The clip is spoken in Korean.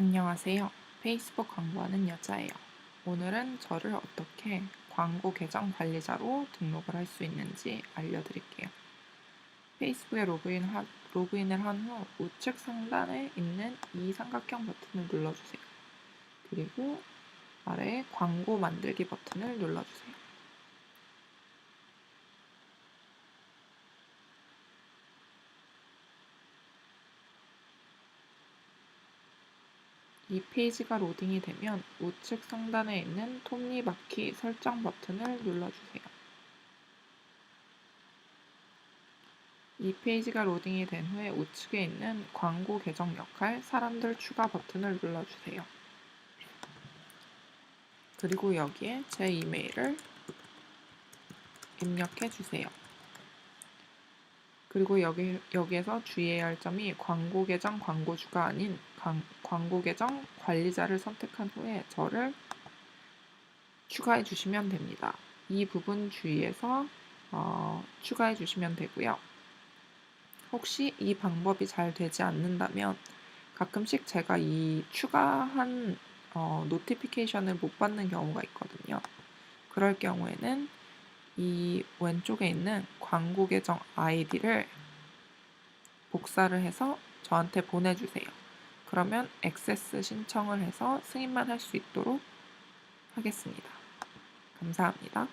안녕하세요. 페이스북 광고하는 여자예요. 오늘은 저를 어떻게 광고 계정 관리자로 등록을 할 수 있는지 알려드릴게요. 페이스북에 로그인 하, 로그인을 한 후 우측 상단에 있는 이 삼각형 버튼을 눌러주세요. 그리고 아래에 광고 만들기 버튼을 눌러주세요. 이 페이지가 로딩이 되면 우측 상단에 있는 톱니바퀴 설정 버튼을 눌러주세요. 이 페이지가 로딩이 된 후에 우측에 있는 광고 계정 역할 사람들 추가 버튼을 눌러주세요. 그리고 여기에 제 이메일을 입력해 주세요. 그리고 여기, 여기에서 주의해야 할 점이 광고 계정 광고주가 아닌 광, 광고 계정 관리자를 선택한 후에 저를 추가해 주시면 됩니다. 이 부분 주의해서 어, 추가해 주시면 되고요. 혹시 이 방법이 잘 되지 않는다면 가끔씩 제가 이 추가한 어, 노티피케이션을 못 받는 경우가 있거든요. 그럴 경우에는 이 왼쪽에 있는 광고 계정 아이디를 복사를 해서 저한테 보내주세요. 그러면 액세스 신청을 해서 승인만 할 수 있도록 하겠습니다. 감사합니다.